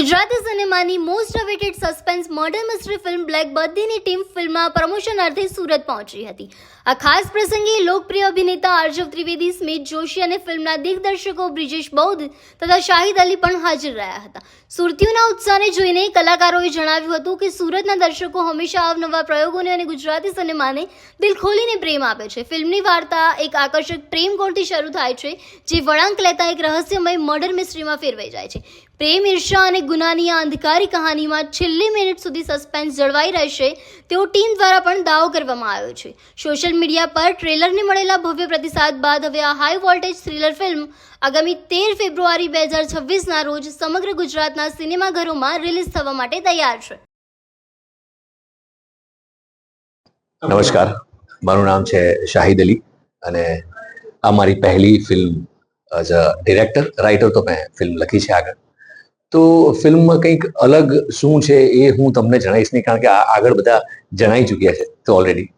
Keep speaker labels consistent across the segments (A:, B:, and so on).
A: Gujarati સિનેમાની most awaited suspense murder mystery film black બર્થડેની team ફિલ્મના promotion અર્થે સુરત પહોંચી હતી. આ ખાસ પ્રસંગે લોકપ્રિય અભિનેતા આર્જવ ત્રિવેદી, સ્મિત જોશી અને ફિલ્મના દિગ્દર્શકો બ્રિજેશ બૌદ્ધ તથા શાહિદ અલી પણ હાજર રહ્યા હતા. સુરતીઓના ઉત્સાહને જોઈને કલાકારોએ જણાવ્યું હતું કે સુરતના દર્શકો હંમેશા અવનવા પ્રયોગોને અને ગુજરાતી સિનેમાને દિલ ખોલીને પ્રેમ આપે છે. ફિલ્મની વાર્તા એક આકર્ષક પ્રેમ કોળથી શરૂ થાય છે, જે વળાંક લેતા એક રહસ્યમય મર્ડર મિસ્ટ્રીમાં ફેરવાઈ જાય છે. પ્રેમ ઈર્ષા અને ગુનાની આ અંધકારી કહાનીમાં છેલ્લી મિનિટ સુધી સસ્પેન્સ જળવાઈ રહેશે તેવો ટીમ દ્વારા પણ દાવો કરવામાં આવ્યો છે. સોશિયલ મીડિયા પર ટ્રેલરને મળેલા ભવ્ય પ્રતિસાદ બાદ હવે આ હાઈ વોલ્ટેજ થ્રિલર ફિલ્મ આગામી તેર ફેબ્રુઆરી બે હજાર છવ્વીસના રોજ સમગ્ર ગુજરાતના સિનેમાઘરોમાં રિલીઝ થવા માટે તૈયાર છે.
B: નમસ્કાર. મારું નામ છે શાહિદ અલી અને આ મારી પહેલી film as a director writer તો મેં ફિલ્મ લખી છે આગળ. તો ફિલ્મમાં કંઈક અલગ શું છે એ હું તમને જણાવીશ નહીં, કારણ કે આગળ બધા જણાઈ ચૂક્યા છે તો ઓલરેડી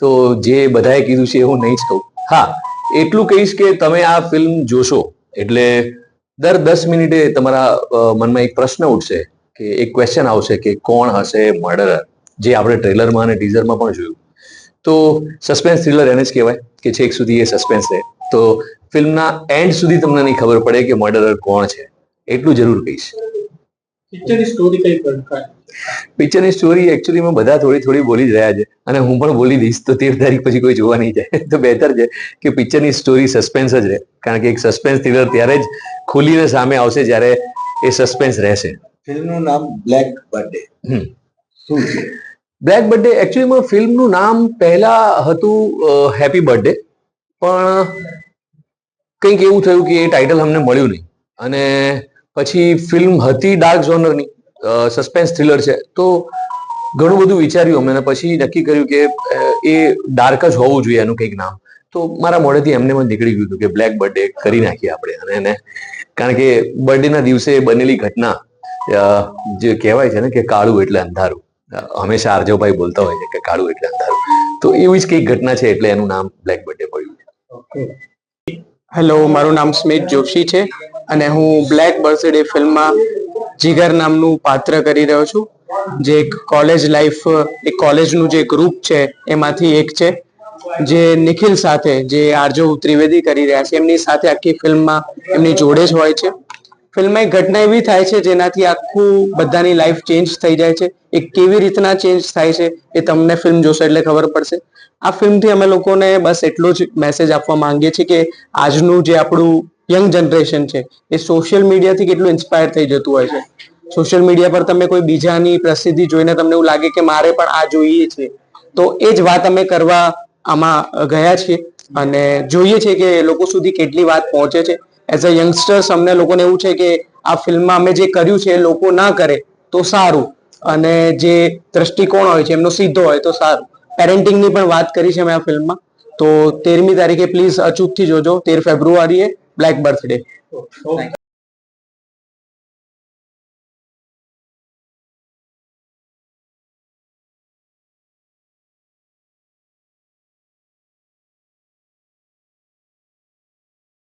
B: તો જે બધાએ કીધું છે એ હું નહીં જ કહું. હા, એટલું કહીશ કે તમે આ ફિલ્મ જોશો, એટલે દર દસ મિનિટે તમારા મનમાં એક પ્રશ્ન ઉઠશે કે એક ક્વેશ્ચન આવશે કે કોણ હશે મર્ડરર જે આપણે ટ્રેલરમાં અને ટીઝરમાં પણ જોયું. તો સસ્પેન્સ થ્રિલર એને જ કહેવાય કે છેક સુધી એ સસ્પેન્સ રહે. તો ફિલ્મના એન્ડ સુધી તમને નહીં ખબર પડે કે મર્ડરર કોણ છે. એટલું જરૂર કહીશ.
C: પિક્ચરની સ્ટોરી કઈ પ્રકાર
B: પિક્ચરની સ્ટોરી એકચ્યુઅલીમાં બધા થોડી થોડી બોલી જ રહ્યા છે. અને હું પણ બોલી દઈશ તો તેર તારીખ પછી કોઈ જોવા નહીં જાય. તો બહેતર છે કે પિક્ચરની સ્ટોરી સસ્પેન્સ જ રહે. કારણ કે એક સસ્પેન્સ થ્રિલર ત્યારે જ ખુલીને સામે આવશે જ્યારે એ સસ્પેન્સ રહેશે.
D: ફિલ્મનું નામ બ્લેક બર્થડે
B: હમ.
D: શું છે?
B: બ્લેક બર્થડે એકચ્યુઅલીમાં ફિલ્મનું નામ પહેલા હતું હેપી બર્થડે પણ કંઈક એવું થયું કે એ ટાઇટલ અમને મળ્યું નહીં. અને પછી ફિલ્મ હતી ડાર્ક ઝોનરની સસ્પેન્સ થ્રિલર છે, તો ઘણું બધું વિચાર્યું અમે પછી નક્કી કર્યું કે એ ડાર્ક જ હોવું જોઈએ એનું કંઈક નામ. તો મારા મોઢેથી એમને પણ નીકળી ગયું હતું કે બ્લેક બર્થડે કરી નાખીએ આપણે અને એને, કારણ કે બર્થડેના દિવસે બનેલી ઘટના જે કહેવાય છે ને કે કાળું એટલે અંધારું. હંમેશા આરજવભાઈ બોલતા હોય છે કે કાળું એટલે અંધારું. તો એવી જ કંઈક ઘટના છે એટલે એનું નામ બ્લેક બર્થડે પડ્યું છે.
C: હેલો મારું નામ સ્મિત જોશી છે. અને હું બ્લેક બર્થડે ફિલ્મમાં જીગર નામનું પાત્ર કરી રહ્યો છું. જે એક કોલેજ લાઈફ એક કોલેજનું જે ગ્રુપ છે, એમાંથી એક છે. જે નિખિલ સાથે, જે આરજો ત્રિવેદી કરી રહ્યા છે. એમની સાથે આખી ફિલ્મમાં એમની જોડે જ હોય છે. ફિલ્મમાં એક ઘટના એવી થાય છે, જેનાથી આખું બધાની લાઈફ ચેન્જ થઈ જાય છે. એ કેવી રીતના ચેન્જ થાય છે, એ તમને ફિલ્મ જોશો એટલે ખબર પડશે. આ ફિલ્મથી અમે લોકોને બસ એટલો જ મેસેજ આપવા માંગીએ છીએ કે આજનું જે આપણું યંગ જનરેશન છે, એ સોશિયલ મીડિયાથી કેટલું ઇન્સ્પાયર થઈ જતું હોય છે. સોશિયલ મીડિયા પર તમે કોઈ બીજાની પ્રસિદ્ધિ જોઈને તમને એવું લાગે કે મારે પણ આ જોઈએ છે, તો એ જ વાત અમે કરવા આમાં ગયા છીએ અને જોઈએ છે કે લોકો સુધી કેટલી વાત પહોંચે છે. એઝ અ યંગસ્ટર્સ અમને લોકોને એવું છે કે આ ફિલ્મમાં અમે જે કર્યું છે એ લોકો ના કરે, તો સારું. અને જે દ્રષ્ટિકોણ હોય છે, એમનો સીધો હોય, તો સારું. પેરેન્ટિંગની પણ વાત કરી છે મેં આ ફિલ્મમાં. તો તેરમી તારીખે પ્લીઝ અચૂકથી જોજો, તેર ફેબ્રુઆરીએ. Black birthday